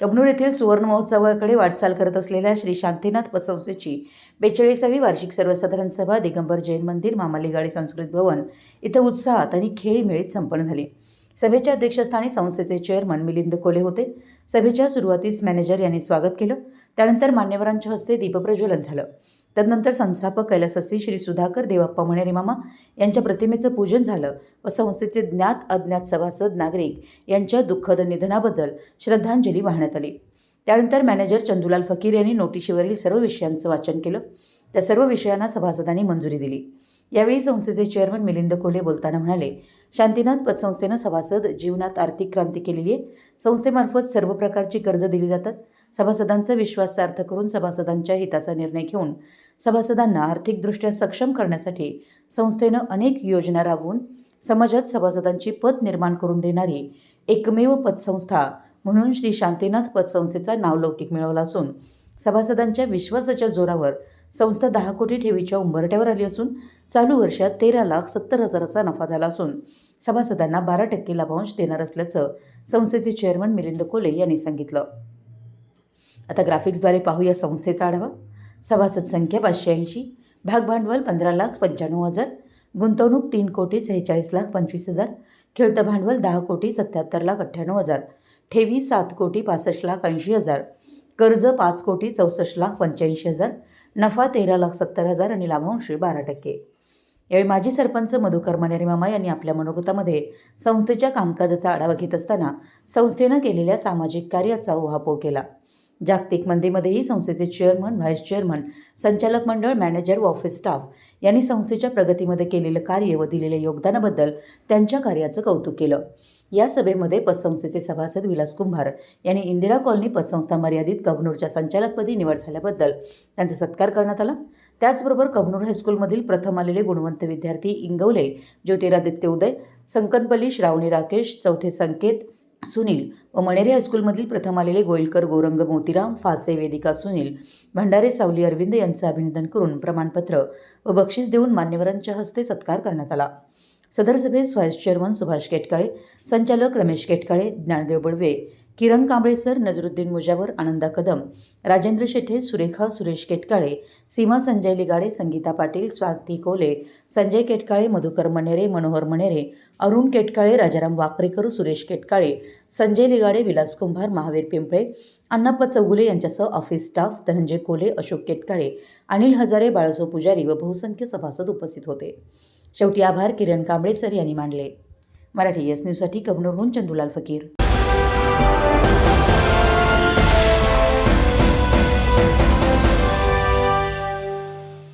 कबनूर येथील सुवर्ण महोत्सवाकडे वाटचाल करत असलेल्या श्री शांतीनाथ पतसंस्थेची बेचाळीसावी वार्षिक सर्वसाधारण सभा दिगंबर जैन मंदिर मामालीगाडी संस्कृत भवन इथं उत्साहात आणि खेळीमेळीत संपन्न झाली. सभेच्या अध्यक्षस्थानी संस्थेचे चेअरमन मिलिंद कोले होते. सभेच्या सुरुवातीस मॅनेजर यांनी स्वागत केलं. त्यानंतर मान्यवरांच्या हस्ते दीपप्रज्वलन झालं. तदनंतर संस्थापक कैलासस्ती श्री सुधाकर देवप्पा मणेरे मामा यांच्या प्रतिमेचं पूजन झालं व संस्थेचे ज्ञात अज्ञात सभासद नागरिक यांच्या दुःखद निधनाबद्दल श्रद्धांजली वाहण्यात आली. त्यानंतर मॅनेजर चंदुलाल फकीर यांनी नोटिशीवरील सर्व विषयांचं वाचन केलं. त्या सर्व विषयांना सभासदांनी मंजुरी दिली. यावेळी संस्थेचे चेअरमन मिलिंद कोले बोलताना म्हणाले शांतीनाथ पतसंस्थेनं सभासद जीवनात आर्थिक क्रांती केलेली आहे. संस्थेमार्फत सर्व प्रकारची कर्ज दिली जातात. सभासदांचा विश्वास सार्थ करून सभासदांच्या हिताचा निर्णय घेऊन सभासदांना आर्थिकदृष्ट्या सक्षम करण्यासाठी संस्थेनं अनेक योजना राबवून समाजात सभासदांची पत निर्माण करून देणारी एकमेव पतसंस्था म्हणून श्री शांतीनाथ पतसंस्थेचा नावलौकिक मिळवला असून सभासदांच्या विश्वासाच्या जोरावर संस्था दहा कोटी ठेवीच्या उंबरट्यावर आली असून चालू वर्षात तेरा लाख सत्तर हजाराचा नफा झाला असून सभासदांना बारा टक्के लाभांश देणार असल्याचं संस्थेचे चेअरमन मिलिंद कोले यांनी सांगितलं. आता ग्राफिक्सद्वारे पाहूया संस्थेचा आढावा. सभासद संख्या पाचशे ऐंशी भागभांडवल पंधरा लाख पंच्याण्णव हजार गुंतवणूक तीन कोटी सेहेचाळीस लाख पंचवीस हजार खेळतं भांडवल दहा कोटी सत्याहत्तर लाख अठ्ठ्याण्णव हजार ठेवी सात कोटी पासष्ट लाख ऐंशी हजार कर्ज पाच कोटी चौसष्ट लाख पंच्याऐंशी हजार नफा तेरा लाख सत्तर हजार आणि लाभांश बारा टक्के. यावेळी माजी सरपंच मधुकर मनेरे मामा यांनी आपल्या मनोगतामध्ये संस्थेच्या कामकाजाचा आढावा घेत असताना संस्थेनं केलेल्या सामाजिक कार्याचा उहापोह केला. जागतिक मंदीमध्येही संस्थेचे चेअरमन व्हाईस चेअरमन संचालक मंडळ मॅनेजर व ऑफिस स्टाफ यांनी संस्थेच्या प्रगतीमध्ये केलेलं कार्य व दिलेल्या योगदानाबद्दल त्यांच्या कार्याचं कौतुक केलं. या सभेमध्ये पतसंस्थेचे सभासद विलास कुंभार यांनी इंदिरा कॉलनी पतसंस्था मर्यादित कबनूरच्या संचालकपदी निवड झाल्याबद्दल त्यांचा सत्कार करण्यात आला. त्याचबरोबर कबनूर हायस्कूलमधील प्रथम आलेले गुणवंत विद्यार्थी इंगवले ज्योतिरादित्य उदय संकनपल्ली श्रावणी राकेश चौथे संकेत सुनील व मणेरे हायस्कूलमधील प्रथम आलेले गोयलकर गोरंग मोतीराम फासे वेदिका सुनील भंडारे सावली अरविंद यांचं अभिनंदन करून प्रमाणपत्र व बक्षीस देऊन मान्यवरांच्या हस्ते सत्कार करण्यात आला. सदर सभेस व्हाईस चेअरमन सुभाष केटकाळे संचालक रमेश केटकाळे ज्ञानदेव बडवे किरण कांबळे सर नजरुद्दीन मुजावर आनंदा कदम राजेंद्र शेठे सुरेखा सुरेश केटकाळे सीमा संजय लिगाडे संगीता पाटील स्वाती कोले संजय केटकाळे मधुकर मनेरे मनोहर मनेरे अरुण केटकाळे राजाराम वाकरेकर सुरेश केटकाळे संजय लिगाडे विलास कुंभार महावीर पिंपळे अण्णाप्पा चौगुले यांच्यासह ऑफिस स्टाफ धनंजय कोले अशोक केटकाळे अनिल हजारे बाळासो पुजारी व बहुसंख्य सभासद उपस्थित होते. शेवटी आभार किरण कांबळे सर यांनी मानले. मराठी एस न्यूजसाठी कबनूरहून चंदुलाल फकीर.